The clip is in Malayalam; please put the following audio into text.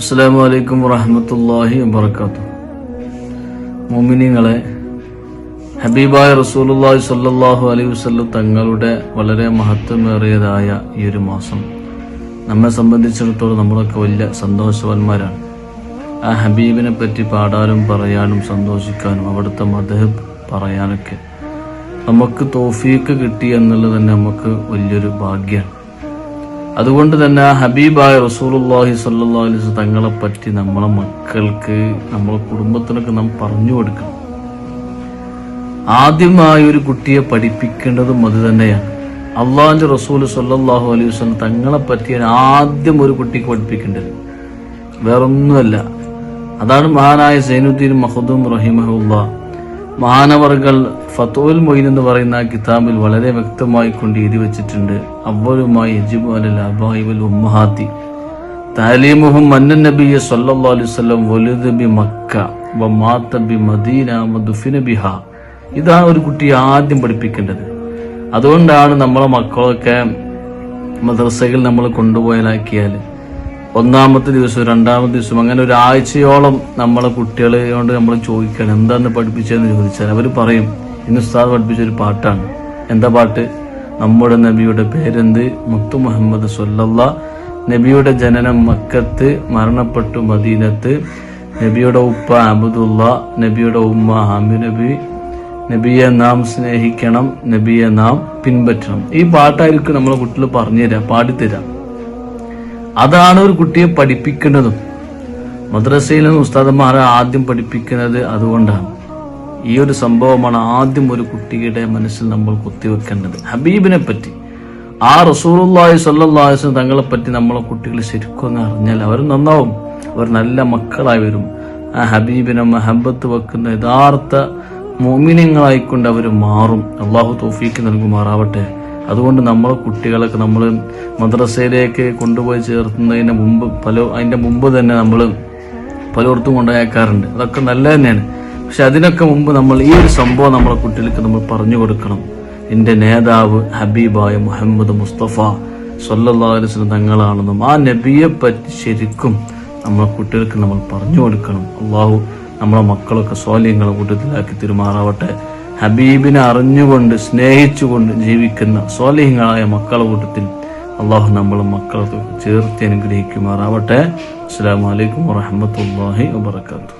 അസ്സാം വലൈക്കും വറഹമത്തല്ലാഹി വബർക്കാത്തു മോമിനിങ്ങളെ ഹബീബായ റസൂലുള്ളാഹി സല്ലാഹു അലൈഹി വസല്ലം തങ്ങളുടെ വളരെ മഹത്വമേറിയതായ ഈ ഒരു മാസം നമ്മെ സംബന്ധിച്ചിടത്തോളം നമ്മളൊക്കെ വലിയ സന്തോഷവാന്മാരാണ്. ആ ഹബീബിനെ പറ്റി പാടാനും പറയാനും സന്തോഷിക്കാനും അവിടുത്തെ മതഹ് പറയാനൊക്കെ നമുക്ക് തോഫീക്ക് കിട്ടി എന്നുള്ളത് തന്നെ നമുക്ക് വലിയൊരു ഭാഗ്യമാണ് അതുകൊണ്ട് തന്നെ ആ ഹബീബായ റസൂലുള്ളാഹി സ്വല്ലല്ലാഹു അലൈഹി വസല്ലം തങ്ങളെ പറ്റി നമ്മളെ മക്കൾക്ക് നമ്മളെ കുടുംബത്തിനൊക്കെ നാം പറഞ്ഞു കൊടുക്കണം. ആദ്യമായി ഒരു കുട്ടിയെ പഠിപ്പിക്കേണ്ടതും അത് തന്നെയാണ്. അള്ളാഹിന്റെ റസൂൽ സല്ലാഹു അലൈഹി വസ്ലം തങ്ങളെ പറ്റിയാണ് ആദ്യം ഒരു കുട്ടിക്ക് പഠിപ്പിക്കേണ്ടത്. വേറൊന്നുമല്ല. അതാണ് മഹാനായ സൈനുദ്ദീൻ മഹദൂം റഹിമഹുല്ല. മഹാനവർകൾ ഫത്തോൽ മൊയ്ൻ എന്ന് പറയുന്ന കിതാബിൽ വളരെ വ്യക്തമായി കൊണ്ട് എഴുതി വെച്ചിട്ടുണ്ട്. അവരുമായി യജിബു അലൽ അബായി വൽ ഉമ്മഹാത്തി താലീമുഹും മന്നൻ നബിയെ സല്ലല്ലാഹു അലൈഹി വസല്ലം വലുദ് ബി മക്ക വ മാത ബി മദീന വ ബിഹ. ഇതാണ് ഒരു കുട്ടി ആദ്യം പഠിപ്പിക്കേണ്ടത്. അതുകൊണ്ടാണ് നമ്മളെ മക്കളൊക്കെ മദ്രസയിൽ നമ്മൾ കൊണ്ടുപോയാലാക്കിയാൽ ഒന്നാമത്തെ ദിവസം രണ്ടാമത്തെ ദിവസം അങ്ങനെ ഒരാഴ്ചയോളം നമ്മളെ കുട്ടികളെ കൊണ്ട് നമ്മൾ ചോദിക്കണം എന്താന്ന് പഠിപ്പിച്ചതെന്ന് ചോദിച്ചാൽ അവർ പറയും ഇന്ന് ഉസ്താദ് പഠിപ്പിച്ച ഒരു പാട്ടാണ്. എന്താ പാട്ട്? നമ്മുടെ നബിയുടെ പേരെന്ത്? മുത്തു മുഹമ്മദ് സൊല്ലല്ല നബിയുടെ ജനനം മക്കത്ത് മരണപ്പെട്ടു മദീനത്ത്. നബിയുടെ ഉപ്പ അബുദുള്ള നബിയുടെ ഉമ്മ ഹാമി നബി നബിയെ നാം സ്നേഹിക്കണം നബിയെ നാം പിൻപറ്റണം. ഈ പാട്ടായിരിക്കും നമ്മളെ കുട്ടികൾ പറഞ്ഞുതരാം പാടിത്തരാം. അതാണ് ഒരു കുട്ടിയെ പഠിപ്പിക്കേണ്ടതും മദ്രസയിൽ നിന്ന് ഉസ്താദന്മാരെ ആദ്യം പഠിപ്പിക്കുന്നത് അതുകൊണ്ടാണ്. ഈ ഒരു സംഭവമാണ് ആദ്യം ഒരു കുട്ടിയുടെ മനസ്സിൽ നമ്മൾ കുത്തിവെക്കേണ്ടത്. ഹബീബിനെ പറ്റി ആ റസൂലുള്ളാഹി സല്ലാസ് തങ്ങളെ പറ്റി നമ്മളെ കുട്ടികൾ ശരിക്കും അറിഞ്ഞാൽ അവർ നന്നാവും. അവർ നല്ല മക്കളായി വരും. ആ ഹബീബിനെ മഹബത്ത് വെക്കുന്ന യഥാർത്ഥ മോമിനങ്ങളായിക്കൊണ്ട് അവർ മാറും. അള്ളാഹു തോഫീക്ക് നൽകുമാറാവട്ടെ. അതുകൊണ്ട് നമ്മൾ കുട്ടികളൊക്കെ നമ്മൾ മദ്രസയിലേക്ക് കൊണ്ടുപോയി ചേർത്തുന്നതിന് മുമ്പ് പല അതിന്റെ മുമ്പ് തന്നെ നമ്മൾ പലയിടത്തും കൊണ്ടുപോയക്കാറുണ്ട്. അതൊക്കെ നല്ല തന്നെയാണ്. പക്ഷെ അതിനൊക്കെ മുമ്പ് നമ്മൾ ഈ ഒരു സംഭവം നമ്മളെ കുട്ടികൾക്ക് നമ്മൾ പറഞ്ഞു കൊടുക്കണം. എന്റെ നേതാവ് ഹബീബായ മുഹമ്മദ് മുസ്തഫ സൊല്ലാസ്ലം തങ്ങളാണെന്നും ആ നബിയെ പറ്റി ശരിക്കും നമ്മളെ കുട്ടികൾക്ക് നമ്മൾ പറഞ്ഞു കൊടുക്കണം. അള്ളാഹു നമ്മളെ മക്കളൊക്കെ സ്വാലിയങ്ങളെ കൂട്ടത്തിലാക്കി തിരുമാറാവട്ടെ. ഹബീബിനെ അറിഞ്ഞുകൊണ്ട് സ്നേഹിച്ചുകൊണ്ട് ജീവിക്കുന്ന സ്വാലിഹങ്ങളായ മക്കളെ കൂട്ടത്തിൽ അള്ളാഹു നമ്മൾ മക്കളെ ചേർത്ത് അനുഗ്രഹിക്കുമാറാവട്ടെ. അസ്സാം വലൈക്കും വാഹമത്തല്ലാഹി വാബർക്കാത്തു